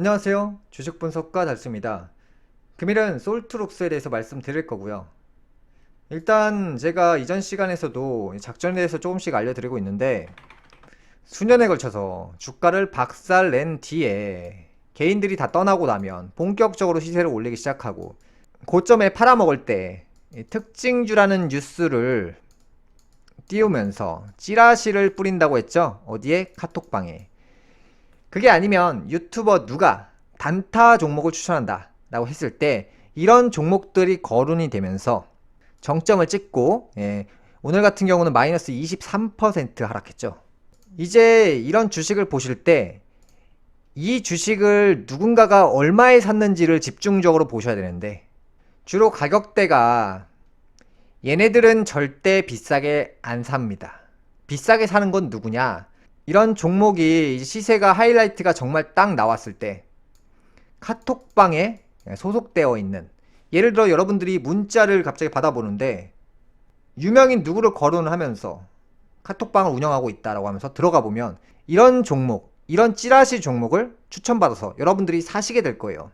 안녕하세요. 주식 분석가 달수입니다. 금일은 솔트룩스에 대해서 말씀드릴 거고요. 일단 제가 이전 시간에서도 작전에 대해서 조금씩 알려드리고 있는데 수년에 걸쳐서 주가를 박살 낸 뒤에 개인들이 다 떠나고 나면 본격적으로 시세를 올리기 시작하고 고점에 팔아먹을 때이 특징주라는 뉴스를 띄우면서 찌라시를 뿌린다고 했죠. 어디에? 카톡방에. 그게 아니면 유튜버 누가 단타 종목을 추천한다 라고 했을 때 이런 종목들이 거론이 되면서 정점을 찍고 예, 오늘 같은 경우는 마이너스 23% 하락했죠. 이제 이런 주식을 보실 때 이 주식을 누군가가 얼마에 샀는지를 집중적으로 보셔야 되는데 주로 가격대가 얘네들은 절대 비싸게 안 삽니다. 비싸게 사는 건 누구냐? 이런 종목이 시세가 하이라이트가 정말 딱 나왔을 때 카톡방에 소속되어 있는 예를 들어 여러분들이 문자를 갑자기 받아보는데 유명인 누구를 거론을 하면서 카톡방을 운영하고 있다라고 하면서 들어가 보면 이런 종목, 이런 찌라시 종목을 추천받아서 여러분들이 사시게 될 거예요.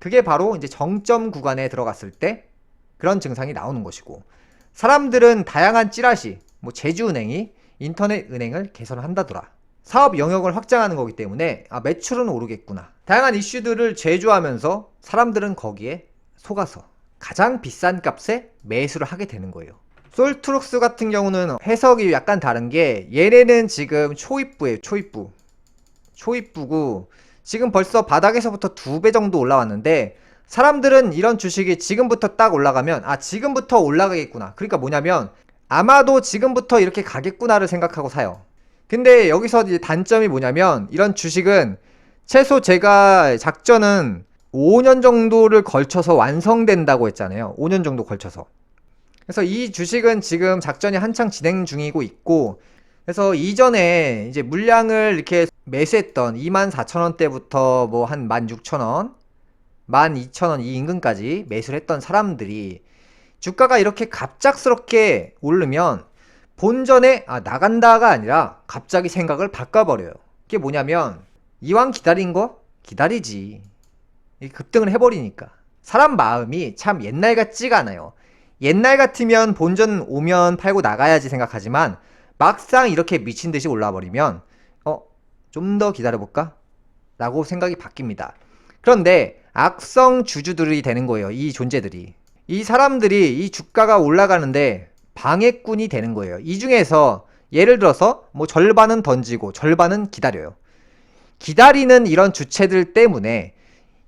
그게 바로 이제 정점 구간에 들어갔을 때 그런 증상이 나오는 것이고 사람들은 다양한 찌라시, 뭐 제주은행이 인터넷 은행을 개선한다더라. 사업 영역을 확장하는 거기 때문에 아, 매출은 오르겠구나. 다양한 이슈들을 제조하면서 사람들은 거기에 속아서 가장 비싼 값에 매수를 하게 되는 거예요. 솔트룩스 같은 경우는 해석이 약간 다른 게 얘네는 지금 초입부예요. 초입부. 초입부고 지금 벌써 바닥에서부터 두 배 정도 올라왔는데 사람들은 이런 주식이 지금부터 딱 올라가면 아 지금부터 올라가겠구나. 그러니까 뭐냐면 아마도 지금부터 이렇게 가겠구나를 생각하고 사요. 근데 여기서 이제 단점이 뭐냐면 이런 주식은 최소 제가 작전은 5년 정도를 걸쳐서 완성된다고 했잖아요. 5년 정도 걸쳐서. 그래서 이 주식은 지금 작전이 한창 진행 중이고 있고 그래서 이전에 이제 물량을 이렇게 매수했던 24,000원대부터 뭐 한 16,000원, 12,000원 이 인근까지 매수를 했던 사람들이 주가가 이렇게 갑작스럽게 오르면 본전에 아 나간다가 아니라 갑자기 생각을 바꿔버려요. 그게 뭐냐면 이왕 기다린 거 기다리지. 급등을 해버리니까 사람 마음이 참 옛날 같지가 않아요. 옛날 같으면 본전 오면 팔고 나가야지 생각하지만 막상 이렇게 미친 듯이 올라 버리면 어 좀 더 기다려볼까? 라고 생각이 바뀝니다. 그런데 악성 주주들이 되는 거예요. 이 존재들이. 이 사람들이 이 주가가 올라가는데 방해꾼이 되는 거예요. 이 중에서 예를 들어서 뭐 절반은 던지고 절반은 기다려요. 기다리는 이런 주체들 때문에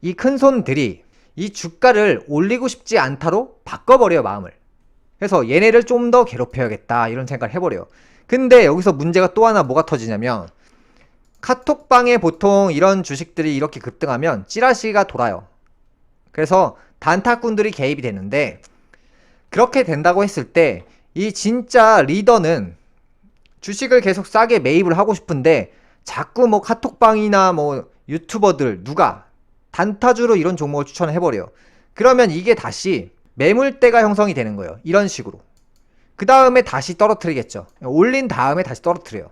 이 큰 손들이 이 주가를 올리고 싶지 않다로 바꿔버려요, 마음을. 그래서 얘네를 좀 더 괴롭혀야겠다, 이런 생각을 해버려요. 근데 여기서 문제가 또 하나 뭐가 터지냐면, 카톡방에 보통 이런 주식들이 이렇게 급등하면 찌라시가 돌아요. 그래서 단타꾼들이 개입이 되는데, 그렇게 된다고 했을 때, 이 진짜 리더는 주식을 계속 싸게 매입을 하고 싶은데, 자꾸 뭐 카톡방이나 뭐 유튜버들 누가 단타주로 이런 종목을 추천을 해버려요. 그러면 이게 다시 매물대가 형성이 되는 거예요. 이런 식으로. 그 다음에 다시 떨어뜨리겠죠. 올린 다음에 다시 떨어뜨려요.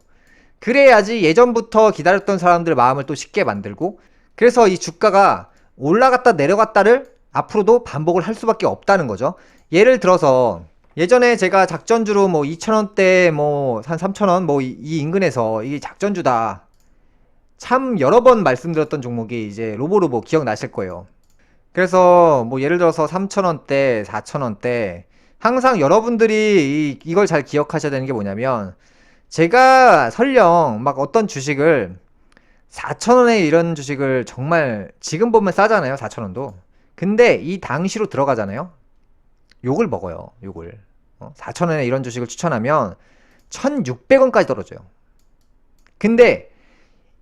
그래야지 예전부터 기다렸던 사람들 마음을 또 쉽게 만들고 그래서 이 주가가 올라갔다 내려갔다를 앞으로도 반복을 할 수밖에 없다는 거죠. 예를 들어서 예전에 제가 작전주로 뭐 2,000원대 뭐 한 3,000원 뭐 이 인근에서 이게 작전주다. 참 여러 번 말씀드렸던 종목이 이제 로보로보 기억나실 거예요. 그래서 뭐 예를 들어서 3,000원대, 4,000원대 항상 여러분들이 이, 이걸 잘 기억하셔야 되는 게 뭐냐면 제가 설령 막 어떤 주식을 4,000원에 이런 주식을 정말 지금 보면 싸잖아요. 4,000원도. 근데 이 당시로 들어가잖아요. 욕을 먹어요. 욕을. 어? 4,000원에 이런 주식을 추천하면 1,600원까지 떨어져요. 근데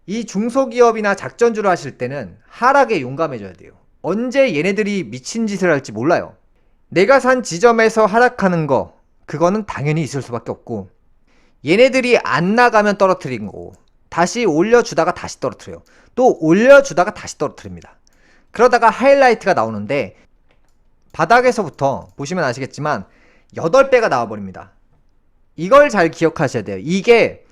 이 중소기업이나 작전주를 하실 때는 하락에 용감해져야 돼요. 언제 얘네들이 미친 짓을 할지 몰라요. 내가 산 지점에서 하락하는 거, 그거는 당연히 있을 수밖에 없고, 얘네들이 안 나가면 떨어뜨린 거고, 다시 올려주다가 다시 떨어뜨려요. 또 올려주다가 다시 떨어뜨립니다. 그러다가 하이라이트가 나오는데, 바닥에서부터 보시면 아시겠지만, 8배가 나와버립니다. 이걸 잘 기억하셔야 돼요. 이게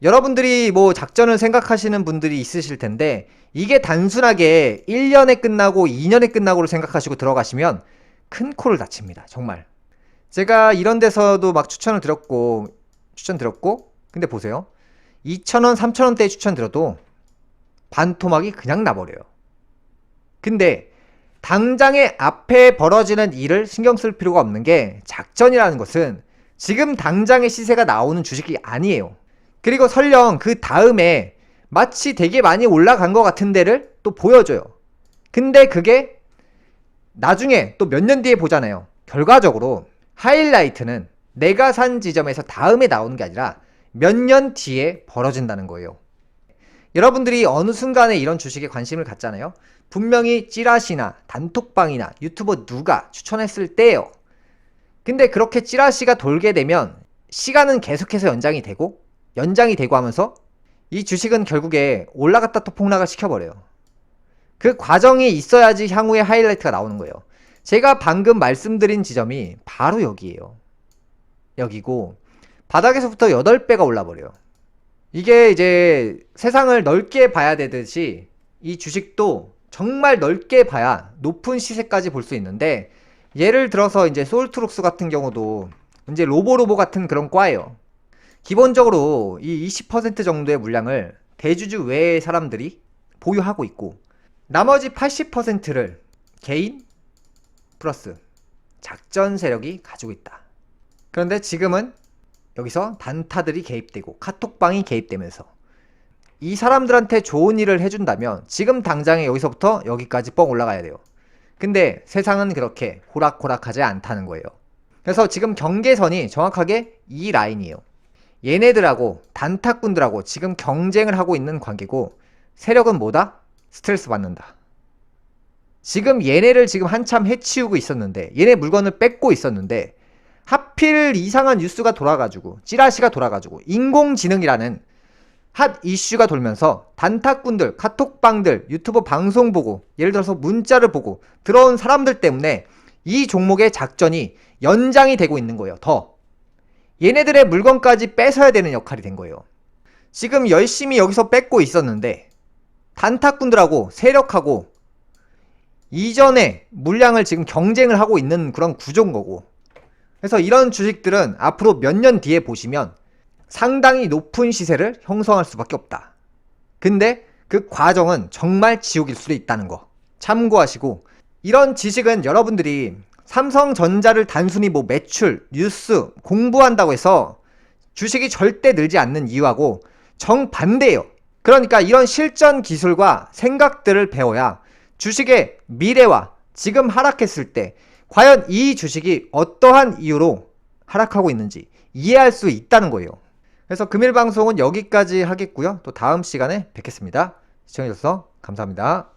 여러분들이 뭐 작전을 생각하시는 분들이 있으실 텐데 이게 단순하게 1년에 끝나고 2년에 끝나고를 생각하시고 들어가시면 큰 코를 다칩니다. 정말. 제가 이런 데서도 막 추천을 드렸고 추천 드렸고 근데 보세요. 2,000원, 3,000원대에 추천 드려도 반토막이 그냥 나버려요. 근데 당장에 앞에 벌어지는 일을 신경 쓸 필요가 없는 게 작전이라는 것은 지금 당장의 시세가 나오는 주식이 아니에요. 그리고 설령 그 다음에 마치 되게 많이 올라간 것 같은 데를 또 보여줘요. 근데 그게 나중에 또 몇 년 뒤에 보잖아요. 결과적으로 하이라이트는 내가 산 지점에서 다음에 나오는 게 아니라 몇 년 뒤에 벌어진다는 거예요. 여러분들이 어느 순간에 이런 주식에 관심을 갖잖아요. 분명히 찌라시나 단톡방이나 유튜버 누가 추천했을 때예요. 근데 그렇게 찌라시가 돌게 되면 시간은 계속해서 연장이 되고 연장이 되고 하면서 이 주식은 결국에 올라갔다 또 폭락을 시켜버려요. 그 과정이 있어야지 향후에 하이라이트가 나오는 거예요. 제가 방금 말씀드린 지점이 바로 여기에요. 여기고 바닥에서부터 8배가 올라버려요. 이게 이제 세상을 넓게 봐야 되듯이 이 주식도 정말 넓게 봐야 높은 시세까지 볼 수 있는데 예를 들어서 이제 솔트룩스 같은 경우도 이제 로보로보 같은 그런 과예요. 기본적으로 이 20% 정도의 물량을 대주주 외의 사람들이 보유하고 있고 나머지 80%를 개인 플러스 작전 세력이 가지고 있다. 그런데 지금은 여기서 단타들이 개입되고 카톡방이 개입되면서 이 사람들한테 좋은 일을 해준다면 지금 당장에 여기서부터 여기까지 뻥 올라가야 돼요. 근데 세상은 그렇게 호락호락하지 않다는 거예요. 그래서 지금 경계선이 정확하게 이 라인이에요. 얘네들하고 단타꾼들하고 지금 경쟁을 하고 있는 관계고 세력은 뭐다? 스트레스 받는다. 지금 얘네를 지금 한참 해치우고 있었는데 얘네 물건을 뺏고 있었는데 하필 이상한 뉴스가 돌아가지고 찌라시가 돌아가지고 인공지능이라는 핫 이슈가 돌면서 단타꾼들, 카톡방들, 유튜브 방송 보고 예를 들어서 문자를 보고 들어온 사람들 때문에 이 종목의 작전이 연장이 되고 있는 거예요. 더 얘네들의 물건까지 뺏어야 되는 역할이 된 거예요. 지금 열심히 여기서 뺏고 있었는데 단타꾼들하고 세력하고 이전에 물량을 지금 경쟁을 하고 있는 그런 구조인 거고 그래서 이런 주식들은 앞으로 몇 년 뒤에 보시면 상당히 높은 시세를 형성할 수밖에 없다. 근데 그 과정은 정말 지옥일 수도 있다는 거 참고하시고 이런 지식은 여러분들이 삼성전자를 단순히 뭐 매출, 뉴스, 공부한다고 해서 주식이 절대 늘지 않는 이유하고 정반대예요. 그러니까 이런 실전 기술과 생각들을 배워야 주식의 미래와 지금 하락했을 때 과연 이 주식이 어떠한 이유로 하락하고 있는지 이해할 수 있다는 거예요. 그래서 금일 방송은 여기까지 하겠고요. 또 다음 시간에 뵙겠습니다. 시청해주셔서 감사합니다.